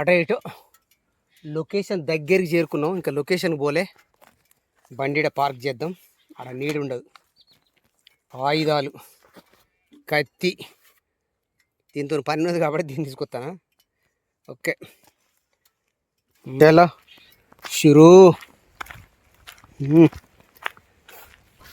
అటు ఇటు. లొకేషన్ దగ్గరికి చేరుకున్నాం. ఇంకా లొకేషన్ పోలే. బండిడ పార్క్ చేద్దాం. ఆడ నీడు ఉండదు. ఆయుధాలు కత్తి. దీంతో పని ఉన్నది కాబట్టి దీన్ని తీసుకొస్తానా? ఓకే. ఎలా? షురూ.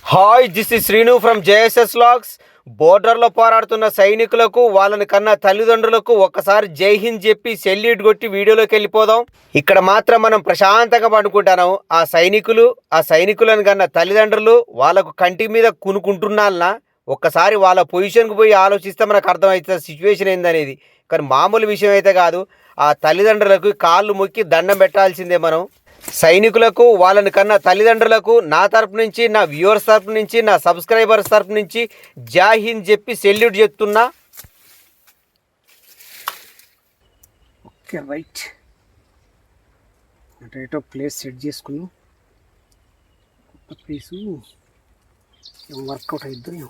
Hi this is Sreenu from JSS logs బోర్డర్లో పోరాడుతున్న సైనికులకు వాళ్ళని కన్నా తల్లిదండ్రులకు ఒక్కసారి జై హింద్ చెప్పి సెల్యూట్ కొట్టి వీడియోలోకి వెళ్ళిపోదాం. ఇక్కడ మాత్రం మనం ప్రశాంతంగా పండుకుంటాను ఆ సైనికులు ఆ సైనికులను కన్నా తల్లిదండ్రులు వాళ్ళకు కంటి మీద కునుకుంటున్నాలనా ఒక్కసారి వాళ్ళ పొజిషన్కి పోయి ఆలోచిస్తే మనకు అర్థమవుతుంది సిచ్యువేషన్ ఏందనేది. కానీ మామూలు విషయం అయితే కాదు. ఆ తల్లిదండ్రులకు కాళ్ళు మొక్కి దండం పెట్టాల్సిందే మనం. సైనికులకు వాళ్ళని కన్నా తల్లిదండ్రులకు నా తరపు నుంచి నా వ్యూవర్స్ తరపు నుంచి నా సబ్స్క్రైబర్స్ తరపు నుంచి జై హింద్ చెప్పి సెల్యూట్ చెప్తున్నా. Okay right. అంటే ఏటో ప్లేస్ సెట్ చేసుకున్నాం. కొత్త ప్లేసు. వర్కౌట్ అయిద్దాం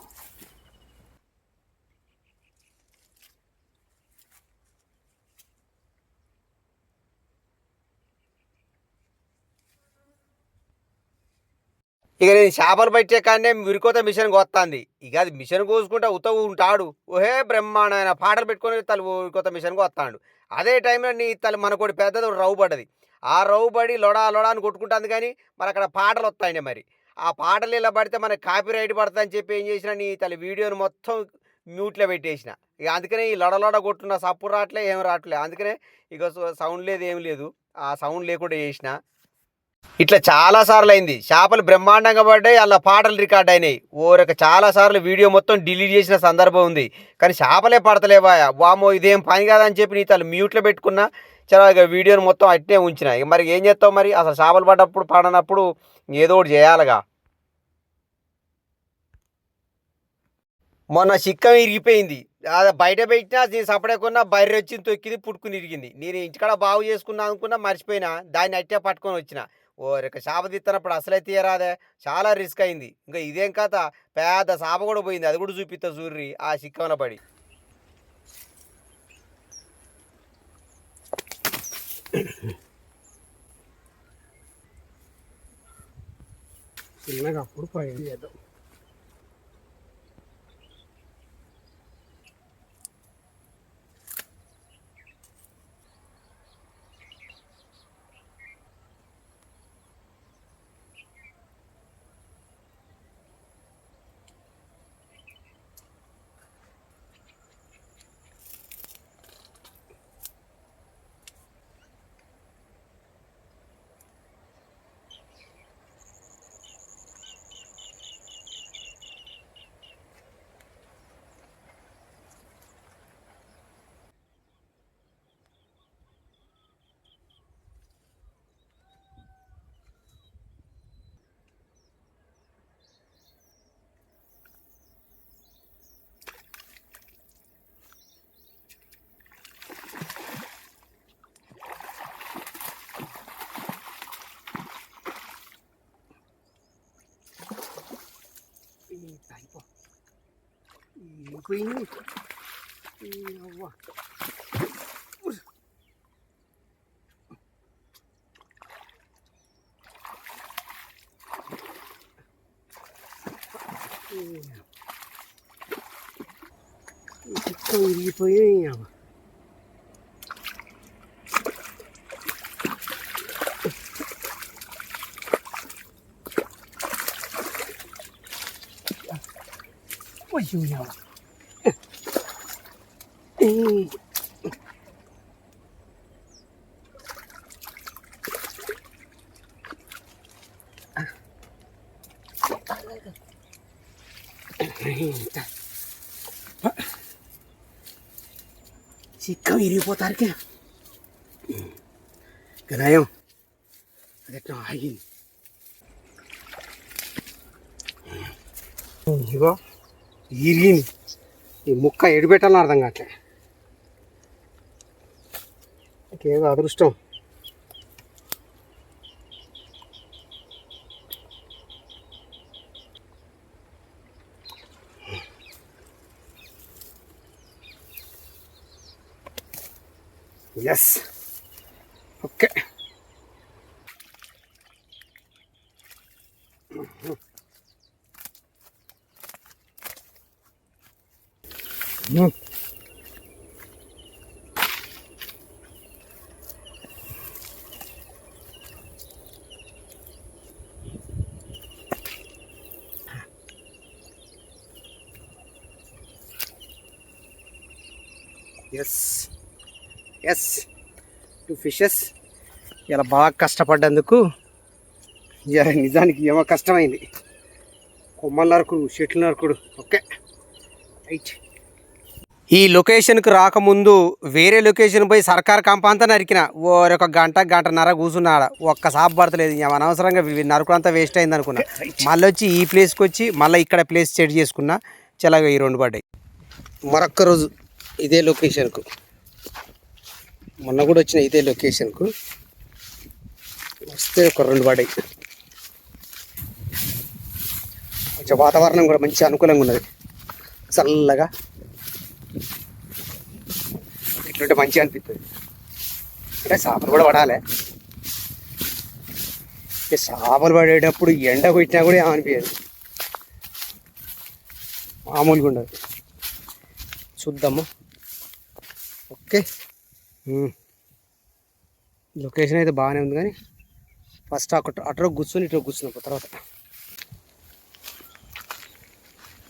ఇక నేను చేపలు పట్టే కానీ విరికోత మిషన్ కొత్తాంది. ఇక అది మిషన్ కోసుకుంటా ఉతవు ఉంటాడు. ఓహే బ్రహ్మాండమైన పాటలు పెట్టుకొని తల విరికోత మిషన్ వస్తాడు అదే టైంలో నీ తల మనకోటి పెద్దది రవ్వు పడ్డది. ఆ రవ్వు పడి లొడా లొడా అని కొట్టుకుంటుంది కానీ మరి అక్కడ పాటలు వస్తాయండి మరి. ఆ పాటలు ఇలా పడితే మనకి కాపీ రైట్ పడుతుంది అని చెప్పి ఏం చేసిన నీ తల వీడియోని మొత్తం మ్యూట్లో పెట్టేసిన. ఇక అందుకనే ఈ లొడలొడ కొట్టున్న సప్పు రావట్లే ఏం రావట్లే అందుకనే ఇక సౌండ్ లేదు ఏం లేదు. ఆ సౌండ్ లేకుండా చేసిన. ఇట్లా చాలాసార్లు అయింది. చేపలు బ్రహ్మాండంగా పడ్డాయి అలా పాటలు రికార్డ్ అయినాయి. ఓరక చాలా సార్లు వీడియో మొత్తం డిలీట్ చేసిన సందర్భం ఉంది. కానీ చేపలే పడతలేవా? వామో ఇదేం పని కాదని చెప్పి నీ తను మ్యూట్లో పెట్టుకున్నా చాలా ఇక వీడియోని మొత్తం అట్నే ఉంచిన. ఇక మరి ఏం చేస్తావు మరి? అసలు చేపలు పడ్డప్పుడు పడనప్పుడు ఏదో ఒకటి చేయాలిగా. మొన్న చిక్కం ఇరిగిపోయింది. అది బయట పెట్టినా నేను సపడేకున్నా బయట వచ్చింది తొక్కింది పుట్టుకుని ఇరిగింది. నేను ఇంటికాడ బాగు చేసుకున్నా అనుకున్నా మర్చిపోయినా. దాన్ని అట్టే పట్టుకొని వచ్చిన. ఓ రెక్క చేప తీస్తున్నప్పుడు అసలే తీయరాదే. చాలా రిస్క్ అయింది. ఇంకా ఇదేం కథ? పెద్ద చేప కూడా పోయింది. అది కూడా చూపిస్తా సూర్రి ఆ చిక్కంలో పడి. చిన్నగా అప్పుడు పోయింది. 打一波你闺蜜嗯我不是。嗯嗯嗯 아주 그냥 에이. 지금 이리보다 뭐 이렇게? 그래요. 그랬죠 하긴. 이거? ఇరిగింది ఈ ముక్క ఎడిపెట్టాలని అర్థం కావట్లే ఇంకేదో అదృష్టం yes okay yes yes two fishes ఇలా బాగా కష్టపడ్డందుకు నిజానికి ఏమో కష్టమైంది. కొమ్మల నరకుడు చెట్లు నరకుడు. ఓకే. రైట్ ఈ లొకేషన్కి రాకముందు వేరే లొకేషన్ పోయి సర్కార్ కంప నరికిన ఒక గంట గంటన్నర కూర్చున్నాడ ఒక్క సాపు పడతలేదు. అనవసరంగా వీ- అంతా వేస్ట్ అయింది అనుకున్నా మళ్ళీ వచ్చి ఈ ప్లేస్కి వచ్చి మళ్ళీ ఇక్కడ ప్లేస్ సెట్ చేసుకున్నా. చలాగా ఈ రెండు పడ్డాయి. మరొక్క రోజు ఇదే లొకేషన్కు. మొన్న కూడా వచ్చిన ఇదే లొకేషన్కు. వస్తే ఒక రెండు పడ్డాయి. కొంచెం వాతావరణం కూడా మంచి అనుకూలంగా ఉన్నది. చల్లగా. ఇట్లుంటే మంచిగా అనిపిస్తుంది అంటే చేపలు కూడా పడాలి. ఈ చేపలు పడేటప్పుడు ఎండ కొట్టినా కూడా ఏమనిపించదు మామూలుగా ఉండదు. చూద్దాము. ఓకే. లొకేషన్ అయితే బాగానే ఉంది కానీ ఫస్ట్ అక్కడ అటు కూర్చొని ఇటు కూర్చున్నాం తర్వాత.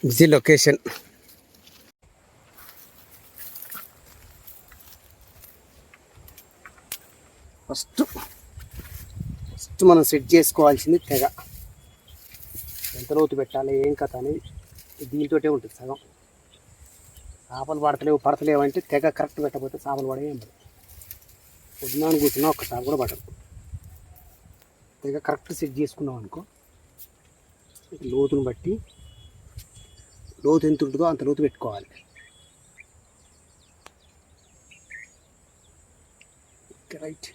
ఇది లొకేషన్. ఫస్ట్ ఫస్ట్ మనం సెట్ చేసుకోవాల్సింది తెగ. ఎంత లోతు పెట్టాలి ఏం కథ అనేది దీనితోటే ఉంటుంది సగం. చేపలు పడతలేవు పడతలేవు అంటే తెగ కరెక్ట్ పెట్టకపోతే చేపలు పడే ఏం పడదు పొద్దునాను కూర్చున్నా ఒక్క చేప కూడా పడదు. తెగ కరెక్ట్ సెట్ చేసుకున్నాం అనుకో లోతుని బట్టి లోతు ఎంత ఉంటుందో అంత లోతు పెట్టుకోవాలి. రైట్.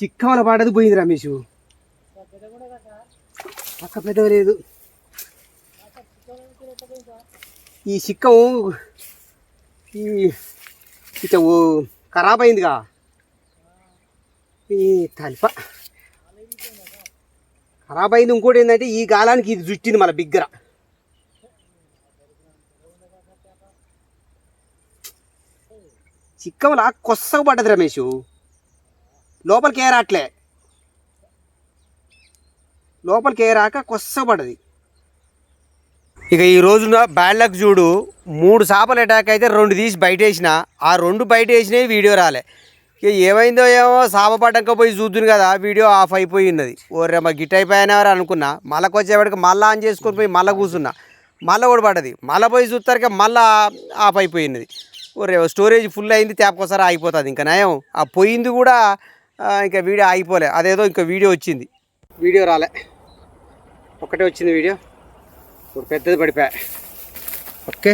చిక్కమల పాటది పోయింది రమేష్ పక్క పెద్దగా లేదు. ఈ చిక్కం ఈ ఇక ఓ ఖరాబ్ అయిందిగా. ఈ తలిప. ఖరాబ్ అయింది ఇంకోటి ఏంటంటే ఈ కాలానికి ఇది జుట్టింది మన బిగ్గర. చిక్కమల కొత్తగా పడ్డది రమేష్. లోపలికి ఏ రాట్లే. లోపలికి ఏ రాక కొత్తగా పడ్డది ఇక ఈ రోజున బ్యాడ్ లక్ చూడు మూడు చేపలు అటాక్ అయితే రెండు తీసి బయట వేసిన ఆ రెండు బయట వేసినవి వీడియో రాలే. ఇక ఏమైందో ఏమో చేప పడ్డాక పోయి చూద్దును కదా వీడియో ఆఫ్ అయిపోయి ఉన్నది. ఓరే మా గిట్ అయిపోయినారు అనుకున్నా. మళ్ళీ వచ్చేవాడికి మళ్ళీ ఆన్ చేసుకొని పోయి మళ్ళీ కూర్చున్నా. మళ్ళీ కూడా పడ్డది మళ్ళీ పోయి చూస్తారుగా మళ్ళీ ఆఫ్ అయిపోయినది ఓరే స్టోరేజ్ ఫుల్ అయింది తేపకోసారి ఆగిపోతుంది ఇంకా నయం. ఆ పోయింది కూడా ఇంకా వీడియో ఆగిపోలే. అదేదో ఇంకా వీడియో వచ్చింది. వీడియో రాలే. ఒకటే వచ్చింది వీడియో. ఇప్పుడు పెద్దది పడిపా ఓకే.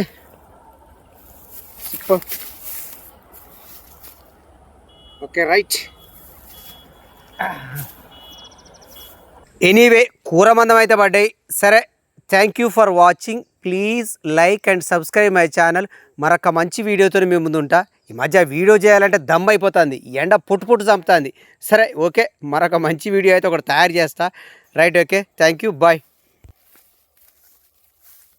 Okay right. ఎనీవే కూర మందం అయితే పడ్డాయి. సరే thank you for watching please like and subscribe my channel. మరొక మంచి వీడియోతో మీ ముందుంటా. ఈ మధ్య వీడియో చేయాలంటే దమ్ అయిపోతుంది. ఎండ పుట్టు పుట్టు చంపుతుంది. సరే ఓకే. మరొక మంచి వీడియో అయితే ఒకటి తయారు చేస్తా. Right okay. Thank you. Bye.